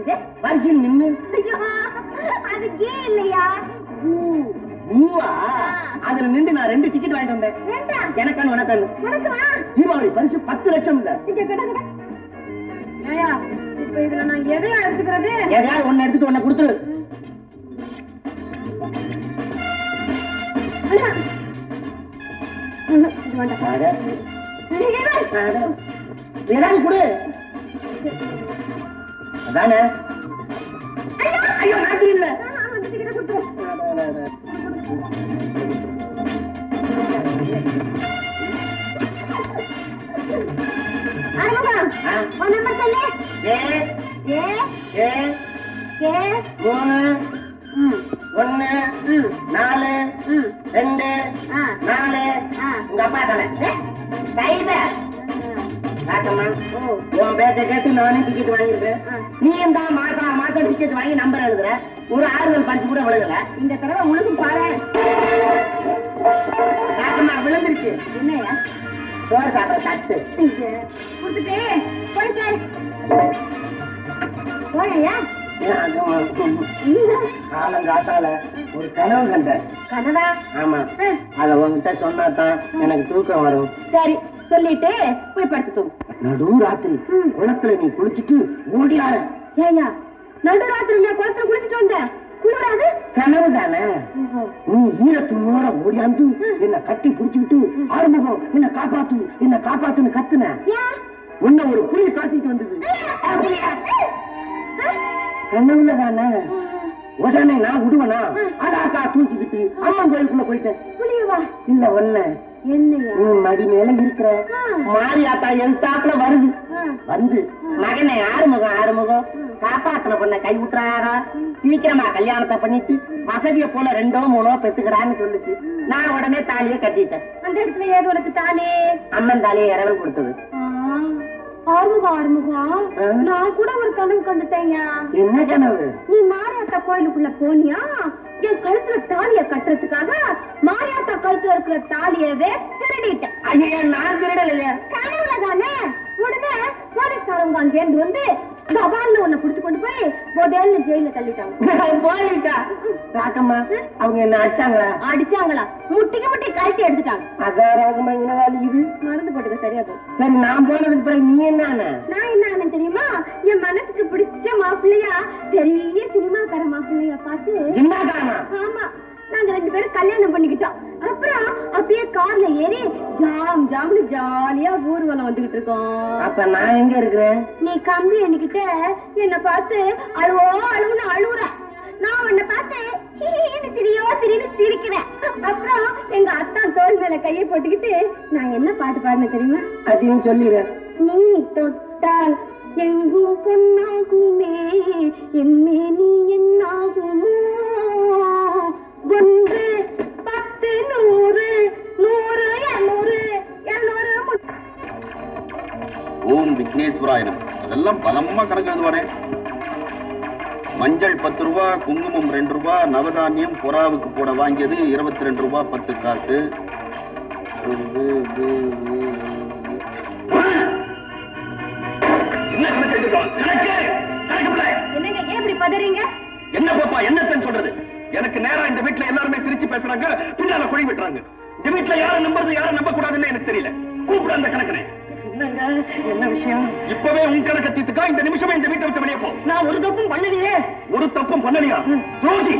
இது? வரிசையில் நின்னு. இல்லையா? அதுல நின்று நான் ரெண்டு டிக்கெட் வாங்கிட்டு வந்தேன். எனக்கான உனக்கான தீபாவளி பரிசு பத்து லட்சம் இல்ல. இப்ப இதுல நான் எதையா எடுத்துக்கிறது? ஏதாவது ஒண்ணு எடுத்துட்டு ஒண்ணு கொடுத்துரு. வேண்டாம். ஏதாவது கொடு. அதானே? ஐயோ, ஐயோ நாட்டு இல்ல. உன் பேச்ச கேட்டு நானே டிக்கெட் வாங்கிருக்கேன் ஆ. நீ இந்த மாசம் மாசம் டிக்கெட் வாங்கி நம்பர் எழுதுற. ஒரு ஆறுதல் பரிசு கூட விழுகல. இந்த தடவை உனக்கும் பாரு. விழுந்துருச்சு. என்னையா சோறு சாப்பிட தட்டு. கொடுத்துட்டு. ஒரு கனவு கண்டேன். கனவா? ஆமா. அத உன்கிட்ட சொன்னா தான் எனக்கு தூக்கம் வரும். சரி சொல்லிட்டு போய் படுத்து தூங்கு நடு ராத்திரி. குளத்துல நீ குளிச்சிட்டு ஓடியார. ஏயா நடு ராத்திரி நான் குளத்துல குளிச்சுட்டு வந்தேன் குளிராது? கனவு தானே? நீ ஈரத்துணோட ஓடியாந்து என்ன கட்டி பிடிச்சுக்கிட்டு ஆறுமுகம் என்ன காப்பாத்து என்ன காப்பாத்துன்னு கத்துன. உன்ன ஒரு புலி காத்திட்டு வந்தது. கனவுல தானே? உடனே நான் விடுவனா அதாக்கா தூக்கிக்கிட்டு அம்மன் கோயிலுக்குள்ள போயிட்டேன். இல்ல ஒண்ணு. நீ மடி மேல இருக்கிற. மாரியாத்தா என் தாப்புல வருது. வந்து. மகனை ஆறுமுகம் ஆறுமுகம். காப்பாத்துல பொண்ண கை விட்டுறாரா சீக்கிரமா கல்யாணத்தை பண்ணிட்டு வசதிய போல ரெண்டோ மூணோ பெத்துக்கிறான்னு சொல்லுச்சு. நான் உடனே தாலியை கட்டிட்டேன். அந்த இடத்துல ஏது உனக்கு தானே அம்மன் தாலியை இறவல் கொடுத்தது. ஆறுமுகம் ஆறுமுகம்? நான் கூட ஒரு கனவு கண்டுட்டேன்யா. என்ன கனவு? நீ மாரியாத்தா கோயிலுக்குள்ள போனியா? என் கழுத்துல தாலிய கட்டுறதுக்காக மாரியாத்தா கழுத்துல இருக்கிற தாலியவே திருடிட்டேன். ஐயா நான் திருடலையா. கனவுல தானே உடனே போலீஸ்காரங்க அங்கேருந்து வந்து கபால்னு உன்னை புடிச்சு கொண்டு போய் போதேன்னு ஜெயில தள்ளிட்டாங்க. ராக்கம்மா அவங்க என்ன அடிச்சாங்களா? அடிச்சாங்களா? முட்டிக்கு முட்டி கழட்டி எடுத்துட்டாங்க. அதான் ராகமா என்ன வேலை இது? மருந்து போட்டுக்க சரியா போகும் சரி நான் போனதுக்கு பிறகு நீ என்ன ஆன? நான் என்ன ஆனேன் தெரியுமா? என் மனசுக்கு பிடிச்ச மாப்பிள்ளையா பெரிய சினிமாக்கார மாப்பிள்ளையா பார்த்து ஆமா. நாங்க ரெண்டு பேரும் கல்யாணம் பண்ணிக்கிட்டோம். அப்புறம் அப்படியே கார்ல ஏறி ஜாம் ஜாம்னு ஜாலியா ஊர்வலம் வந்துகிட்டு இருக்கோம். அப்ப நான் எங்க இருக்கிறேன்? நீ கம்பி எண்ணிக்கிட்ட என்ன பார்த்து அழுவோ அழுவுன்னு அழுவுற. நான் உன்னை பார்த்து ஹீன்னு சிரியோ சிரின்னு சிரிக்கிறேன். அப்புறம் எங்க அத்தான் தோல் மேல கையை போட்டுக்கிட்டு நான் என்ன பாட்டு பாடினேன் தெரியுமா? அதையும் சொல்லிடு நீ தொட்டால் எங்கும் பொன்னாகுமே என்மே நீ என்னாகுமோ ஒன்று பத்து நூறு நூறு இருநூறு இருநூறு முன்னூறு. ஓம் விக்னேஸ்வராயனம் அதெல்லாம் பலமா கணக்கு எழுதுவானே மஞ்சள் பத்து ரூபா குங்குமம் ரெண்டு ரூபா நவதானியம் புறாவுக்கு போட வாங்கியது இருபத்தி ரெண்டு ரூபா பத்து காசு! என்னங்க ஏன் இப்படி பதறீங்க? என்ன பாப்பா என்னத்தன்னு சொல்றது? எனக்கு நேரா இந்த வீட்ல எல்லாருமே சிரிச்சு பேசுறாங்க பின்னால குழி விட்டுறாங்க. இந்த வீட்ல யாரை நம்புறது யாரை நம்ப கூடாதுன்னு எனக்கு தெரியல. கூப்பிடு அந்த கணக்கனை. என்ன விஷயம்? இப்பவே உன் கணக்க தீத்துக்கா இந்த நிமிஷமே இந்த வீட்டை விட்டு வெளியே போ. நான் ஒரு தப்பும் பண்ணலையே. ஒரு தப்பும் பண்ணலையா? துரோகி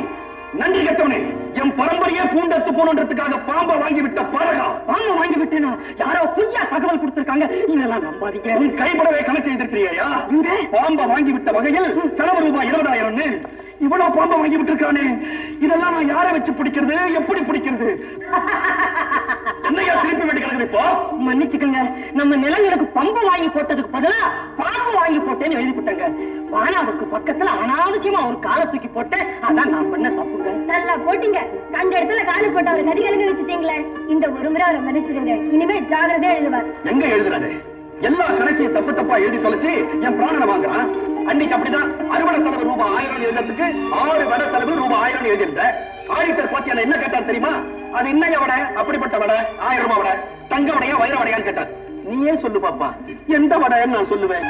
நன்றி கெட்டவனே. என் பரம்பரையே பூண்டத்து போனன்றதுக்காக பாம்பை வாங்கி விட்ட பழகா பாம்பை வாங்கி விட்டேனா யாரோ பொய்யா தகவல் கொடுத்திருக்காங்க. இதெல்லாம் நம்பாதீங்க. கைப்படவே கணக்கு எழுதிருக்கிறியா? பாம்பை வாங்கி விட்ட வகையில் செலவு ரூபாய் இருபதாயிரம்னு. இவ்வளவு பாம்பை வாங்கி விட்டிருக்கானே? இதெல்லாம் நான் யாரை வச்சு பிடிக்கிறது? எப்படி பிடிக்கிறது? என்னையா திருப்பி விட்டு கிடக்குது இப்போ? மன்னிச்சுக்கங்க. நம்ம நிலங்களுக்கு பம்பு வாங்கி போட்டதுக்கு பதிலா பாம்பு வாங்கி போட்டேன்னு எழுதி போட்டாங்க வானாவுக்கு பக்கத்துல அனாவசியமா ஒரு காலை தூக்கி போட்டேன் அதான் நான் பண்ண தப்புங்க. நல்லா போட்டீங்க. கண்ட இடத்துல காலு போட்டு அவர் கதி கலங்க வச்சுட்டீங்களே. இந்த ஒரு முறை அவரை மன்னிச்சிடுங்க இனிமே ஜாகிரதையா எழுதுவார். எங்க எழுதுறாரு? எல்லா கணக்கையும் தப்பு தப்பா எழுதி தொலைச்சு என் பிராணனை வாங்குறான். அன்னைக்கு அப்படிதான் அறுவடை செலவு ரூபாய் ஆயிரம் எழுதுறதுக்கு ஆறு வட செலவு ரூபாய் ஆயிரம் எழுதியிருந்த. ஆடிட்டர் பார்த்து என்ன கேட்டார் தெரியுமா? அது இன்னைய வடை? அப்படிப்பட்ட வடை. ஆயிரம் ரூபாய் வடை. தங்க வடையா வைர வடையான்னு கேட்டார். நீயே சொல்லு பாப்பா. எந்த வடைன்னு நான் சொல்லுவேன்.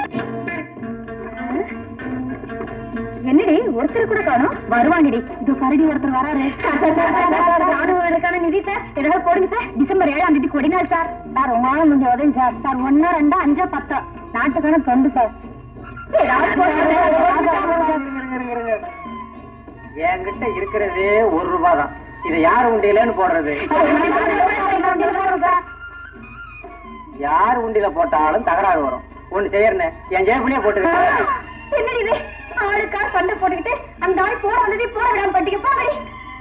என்னடி ஒருத்தர் கூட காணும்? வருவாங்கடி. இது கரடி ஒருத்தர் வராரு. ராணுவர்களுக்கான நிதி சார் ஏதாவது போடுங்க சார் டிசம்பர் ஏழாம் தேதி கொடிநாள் சார் சார் உங்களால முடிஞ்ச உதவி சார் சார் ஒன்னா ரெண்டா அஞ்சா பத்தா. நாட்டுக்கான தொண்டு சார் என்கிட்ட இருக்கிறதே ஒரு ரூபாய் தான். இதை யார் உண்டியலன்னு போடுறது? யார் உண்டியில போட்டாலும் தகராறு வரும். ஒண்ணு செய்யறேன் என் ஜேபிலேயே போட்டு ஆளுக்கா சண்டை போட்டுக்கிட்டு அந்த ஆள் போற வந்ததே போற விடாம பண்ணிக்க போகடி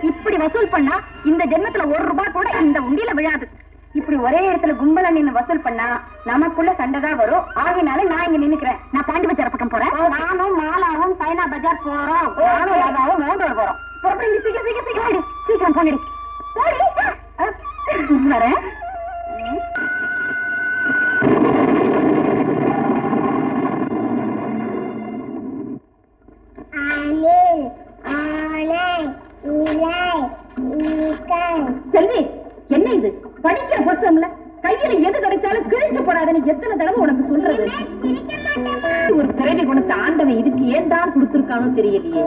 இப்படி வசூல் பண்ணா இந்த ஜென்மத்துல ஒரு ரூபாய் கூட இந்த உண்டியில விழாது. இப்படி ஒரே இடத்துல கும்பல நின்னு வசூல் பண்ணா நமக்குள்ள சண்டை தான் வரும். ஆகினால நான் இங்க நின்னுக்கிறேன். நான் பாண்டி பஜார் பக்கம் போறேன். நானும் மாலாவும் சைனா பஜார் போறோம். போறோம். சீக்கிரம் சீக்கிரம் சீக்கிரம். குணத்தை ஆண்டவன் இதுக்கு ஏன் தான் கொடுத்திருக்கானோ தெரியலையே.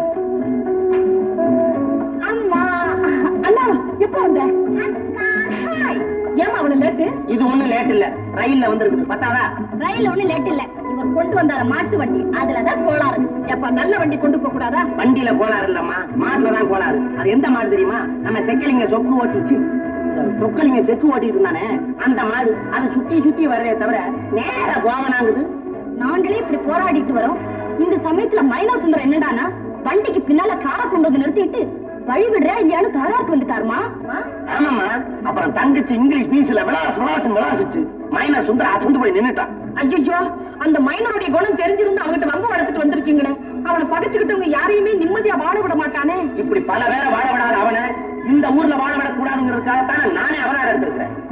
அம்மா. அண்ணா எப்ப வந்த. ஏம்மா அவ்வளவு லேட்டு இது ஒண்ணும் லேட் இல்ல. ரயில்ல வந்திருக்குது பத்தாதா? ரயில் ஒண்ணு லேட் இல்ல. இவர் கொண்டு வந்தார மாட்டு வண்டி. அதுலதான் கோளாறு. எப்ப நல்ல வண்டி கொண்டு போக கூடாதா? வண்டியில கோளாறு இல்லம்மா. மாட்டுல தான் கோளாறு. அது எந்த மாடு தெரியுமா? நம்ம செக்கலிங்க சொக்கு ஓட்டிச்சு சொக்கலிங்க செக்கு ஓட்டிட்டு இருந்தானே. அந்த மாடு அதை சுத்தி சுத்தி வர்றதே தவிர நேர கோவனாங்குது நாங்களே இப்படி போராடிட்டு வரோம். இந்த சமயத்துல மைனா சுந்தரம் என்னடானா வண்டிக்கு பின்னால காரை கொண்டு வந்து நிறுத்திட்டு வழி விடுறா இல்லையான்னு தாராக்கு வந்துட்டாருமா? ஆமாம்மா. அப்புறம் தங்கச்சி இங்கிலீஷ் பீஸ்ல விளாசு விளாசு விளாசிச்சு. மைனா சுந்தர அசந்து போய் நின்னுட்டான் ஐயோ அந்த மைனருடைய குணம் தெரிஞ்சிருந்து அவங்கிட்ட வம்பு வளர்த்துட்டு வந்திருக்கீங்களே. அவனை பகைச்சுக்கிட்டவங்க யாரையுமே நிம்மதியா வாழ விட மாட்டானே.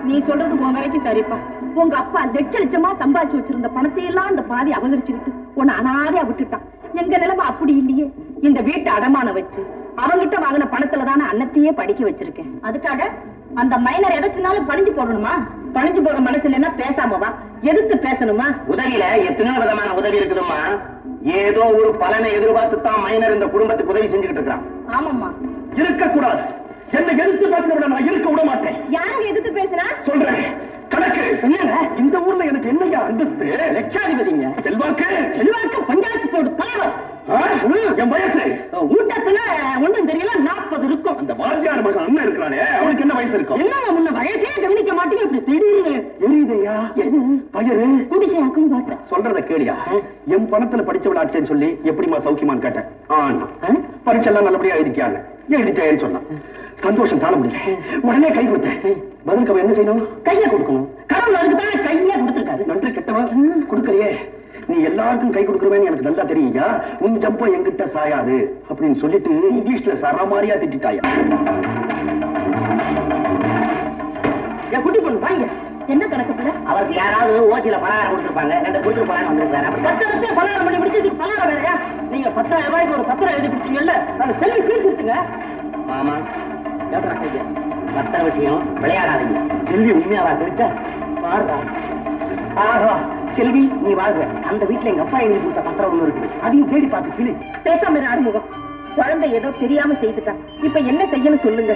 நீ சொல்றது உன் வரைக்கும் சரிப்பா. உங்க அப்பா லட்ச லட்சமா சம்பாதிச்சு வச்சிருந்த பணத்தை எல்லாம் அந்த பாதி அபகரிச்சுக்கிட்டு உன்னை அனாதையா விட்டுட்டான். எங்க நிலைமை அப்படி இல்லையே. இந்த வீட்டை அடமான வச்சு அவங்கிட்ட வாங்கின பணத்துல தானே அன்னத்தையே படிக்க வச்சிருக்கேன். அதுக்காக அந்த மைனர் எதாச்சுனாலும் பணிஞ்சு போடணுமா? பணிஞ்சு போக மனசு இல்லைன்னா பேசாம வா. எதிர்த்து பேசணுமா? உதவியில எத்தனையோ விதமான உதவி இருக்குதும்மா. ஏதோ ஒரு பலனை எதிர்பார்த்து தான் மைனர் இந்த குடும்பத்துக்கு உதவி செஞ்சுக்கிட்டு இருக்கான் ஆமாம்மா. இருக்கக்கூடாது. என்னை எதிர்த்து பேசுறத நான் இருக்க விட மாட்டேன். யாருங்க எதிர்த்து பேசுறா? சொல்றேன். கணக்கு. என்னங்க? இந்த ஊர்ல எனக்கு என்னையா அந்தஸ்து? லட்சாதிபதிங்க. செல்வாக்கு. செல்வாக்கு பஞ்சாயத்து போர்டு தலைவர்? என் வயசு. ஊட்டத்துல ஒண்ணும் தெரியல நாற்பது இருக்கும். அந்த வாத்தியார் மகன் அண்ணன் இருக்கிறானே அவனுக்கு என்ன வயசு இருக்கும்? என்னங்க முன்ன வயசே கவனிக்க மாட்டீங்க இப்படி திடீர்னு. எரியுதையா பயரு குடிசையாக்கும் பார்த்தேன் சொல்றத கேளியா. என் பணத்துல படிச்சவளாச்சேன்னு சொல்லி எப்படிமா சௌக்கியமான்னு கேட்டேன். ஆனா பரீட்சை நல்லபடியா எழுதிக்கான்னு எழுதிட்டேன்னு சொன்னான். சந்தோஷம் தாழ முடியல. உடனே கை கொடுத்தேன். பதிலுக்கு அவன் என்ன செய்யணும்? கையை கொடுக்கணும். கடவுள் அதுக்கு தான் கையே கொடுத்துருக்காரு. நன்றி கெட்டவன் கொடுக்கலையே. நீ எல்லாருக்கும் கை கொடுக்குறவேன்னு எனக்கு நல்லா தெரியுயா உன் ஜம்பம் என்கிட்ட சாயாது. அப்படின்னு சொல்லிட்டு இங்கிலீஷ்ல சரமாரியா திட்டாயா என் குட்டி பொண்ணு வாங்க. என்ன கணக்கு அவருக்கு யாராவது ஓசியில பலகாரம் கொடுத்துருப்பாங்க. ரெண்டு கொடுத்து பலகாரம் வந்திருக்காரு அப்படி பத்து வருஷம் பலகாரம் பண்ணி முடிச்சு பலகாரம் வேறையா? நீங்க பத்தாயிரம் ரூபாய்க்கு ஒரு பத்திரம் எழுதி கொடுத்தீங்கல்ல? அது செல்வி கிழிச்சிருச்சுங்க மாமா ஏத்தரா பத்திர விஷயம் விளையாடாதீங்க. செல்வி உண்மையாவா தெரிச்சா பாருடா. ஆஹா செல்வி நீ வாழ்க. அந்த வீட்டுல எங்க அப்பா எழுதி கொடுத்த பத்திரம் ஒண்ணு இருக்கு அதையும் தேடி பார்த்து கிளி பேசாம அறிமுகம். குழந்தை ஏதோ தெரியாம செய்துட்டான் இப்ப என்ன செய்யணும் சொல்லுங்க.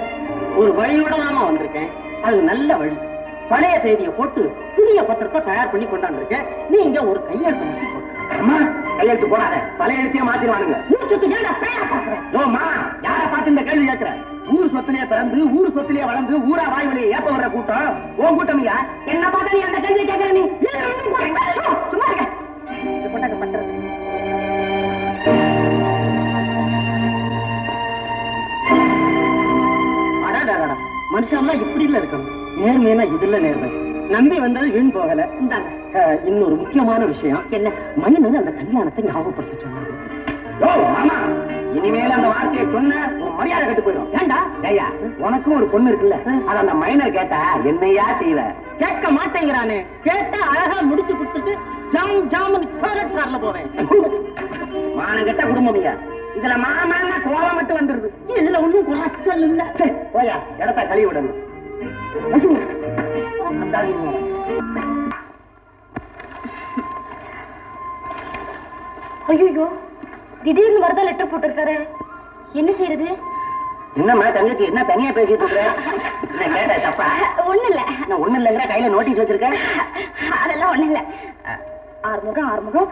ஒரு வழியோட நாம வந்திருக்கேன். அது நல்ல வழி. பழைய தேதியை போட்டு புதிய பத்திரத்தை தயார் பண்ணி கொண்டாந்துருக்கேன் நீங்க ஒரு கையெழுத்து மாத்தி அம்மா கையெழுத்து போடாத. பழைய எழுத்தையே மாத்திடுவானுங்க. மூச்சுக்கு ஏன்டா பேரை ஓமா யார பார்த்து இந்த கேள்வி கேட்கிறேன் ஊர் சொத்திலேயே பிறந்து ஊர் சொத்திலேயே வளர்ந்து ஊரா வாய் வழியை ஏப்ப வர்ற கூட்டம். உன் கூட்டம் ஐயா என்ன பார்த்தா நீ. அந்த கேள்வி கேட்கற நீ சும்மா இருக்க. இது கொண்டாக்க பண்றது மனுஷன்லாம் இப்படி இல்ல இருக்கணும். நேர்மையா இதுல நேர்மை. நம்பி வந்தது வீண் போகல. இன்னொரு முக்கியமான விஷயம். என்ன? மைனன் அந்த கல்யாணத்தை ஞாபகப்படுத்த யோ மாமா! இனிமேல் அந்த வார்த்தையை சொன்ன உன் மரியாதை கெட்டு போயிடும். ஏண்டா? ஐயா உனக்கும் ஒரு பொண்ணு இருக்குல்ல அது அந்த மைனர் கேட்டா என்னையா செய்வ? கேட்க மாட்டேங்கிறானே. கேட்டா அழகா முடிச்சு கொடுத்துட்டு ஜாம் ஜாமுன்னு டொய்லெட் கார்ல போவேன். மானம் கெட்ட குடும்பம் ஐயா இதுல மாமான்னா கோபம் மட்டும் வந்துருது. இதுல ஒண்ணும் குறைச்சல் இல்ல. போயா இடத்த கழுவி விடணும். ஐயோ, அந்த ஆளு இவன். ஐயோ திடீர்னு வரதா லெட்டர் போட்டிருக்காரு. என்ன செய்யறது என்னம்மா தங்கச்சி என்ன தனியா பேசிட்டு இருக்க தப்பா? ஒண்ணு இல்ல நான் ஒண்ணு இல்லைங்கிற கையில நோட்டீஸ் வச்சிருக்கேன் அதெல்லாம் ஒண்ணு இல்ல. ஆறுமுகம் ஆறுமுகம்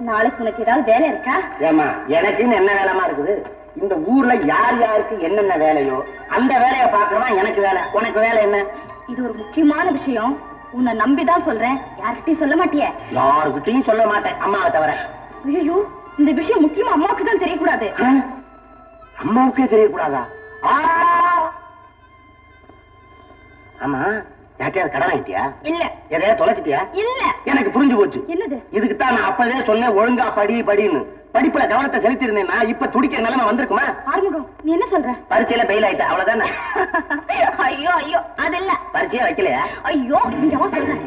நாளைக்கு உனக்கு ஏதாவது வேலை இருக்கா? ஏமா எனக்குன்னு என்ன வேலைமா இருக்குது? இந்த ஊர்ல யார் யாருக்கு என்னென்ன வேலையோ அந்த வேலையை பாக்குறவன் எனக்கு வேலை? உனக்கு வேலை என்ன? இது ஒரு முக்கியமான விஷயம். உன்னை நம்பிதான் சொல்றேன். யார்கிட்டயும் சொல்ல மாட்டியே? யாருக்கிட்டையும் சொல்ல மாட்டேன் அம்மாவை தவிர. ஐயோ இந்த விஷயம் முக்கியமா அம்மாவுக்கு தான் தெரியக்கூடாது? அம்மாவுக்கே தெரியக்கூடாதா! ஆமா யார்ட்டையாவது கடன் வாங்கிட்டியா? இல்ல. எதையாவது தொலைச்சிட்டியா? இல்ல. எனக்கு புரிஞ்சு போச்சு. என்னது? இதுக்கு தான் நான் அப்பவே சொன்னேன் ஒழுங்கா படி படின்னு. படிப்புல கவனத்தை செலுத்தி இருந்தேன்னா இப்ப துடிக்கிற நிலைமை வந்திருக்குமா? ஆறுமுகம் நீ என்ன சொல்ற? பரீட்சையில பெயில் ஆயிட்ட அவ்வளவுதானே? ஐயோ ஐயோ அது இல்ல பரீட்சையே வைக்கலையா? ஐயோ இங்க வா சொல்றேன்.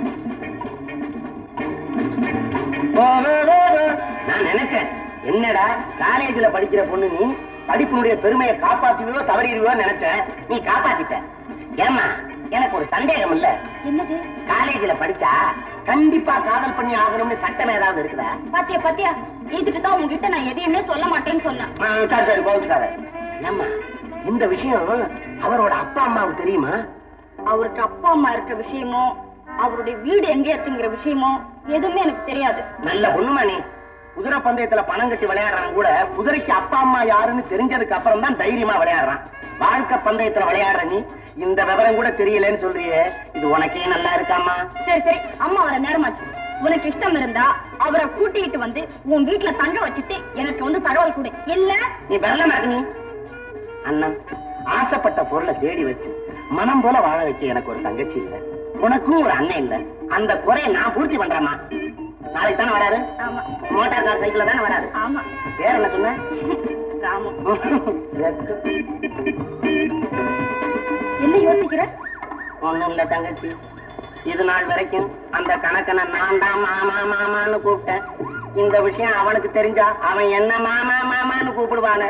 நான் நினைச்சேன். என்னடா காலேஜ்ல படிக்கிற பொண்ணு நீ படிப்பினுடைய பெருமையை காப்பாத்துவியோ தவறிடுவியோ நினைச்சேன். நீ காப்பாத்திட்ட. ஏமா எனக்கு ஒரு சந்தேகம் இல்ல. என்னது? காலேஜ்ல படிச்சா கண்டிப்பா காதல் பண்ணி ஆகணும்னு சட்டம் ஏதாவது இருக்குதா? பாத்தியா பாத்தியா? இதுக்கு தான் உங்ககிட்ட நான் எதையுமே சொல்ல மாட்டேன்னு சொன்னேன். சரி சரி கோவிச்சுக்காத. ஏம்மா இந்த விஷயம் அவரோட அப்பா அம்மாவுக்கு தெரியுமா? அவருக்கு அப்பா அம்மா இருக்க விஷயமோ அவருடைய வீடு எங்க இருக்குங்கிற விஷயமோ எதுவுமே எனக்கு தெரியாது. நல்ல பொண்ணுமா நீ? குதிரை பந்தயத்துல பணம் கட்டி விளையாடுறான் கூட குதிரைக்கு அப்பா அம்மா யாருன்னு தெரிஞ்சதுக்கு அப்புறம் தான் தைரியமா விளையாடுறான். வாழ்க்கை பந்தயத்துல விளையாடுற நீ இந்த விவரம் கூட தெரியலன்னு சொல்றியே. இது உனக்கே நல்லா இருக்காமா சரி சரி. அம்மா வர நேரமாச்சு. உனக்கு இஷ்டம் இருந்தா அவரை கூட்டிட்டு வந்து உன் வீட்டுல தங்க வச்சுட்டு எனக்கு வந்து தகவல் கொடு. இல்ல? நீ இருக்கு நீ. அண்ணா ஆசைப்பட்ட பொருளை தேடி வச்சு மனம் போல வாழ வைக்க எனக்கு ஒரு தங்கச்சி இல்ல. உனக்கும் ஒரு அண்ணன் இல்ல. அந்த குறையை நான் பூர்த்தி பண்றேம்மா. நாளைக்கு தானே வராரு? ஆமா. மோட்டார் கார் சைக்கிள்ல தானே வராரு? ஆமா. பேர் என்ன சொன்ன? ராமு. என்ன யோசிக்கிற? ஒண்ணும் இல்ல தங்கச்சி. இது நாள் வரைக்கும் அந்த கணக்கனை நான் தான் மாமா மாமான்னு கூப்பிட்டேன். இந்த விஷயம் அவனுக்கு தெரிஞ்சா அவன் என்ன மாமா மாமான்னு கூப்பிடுவானே.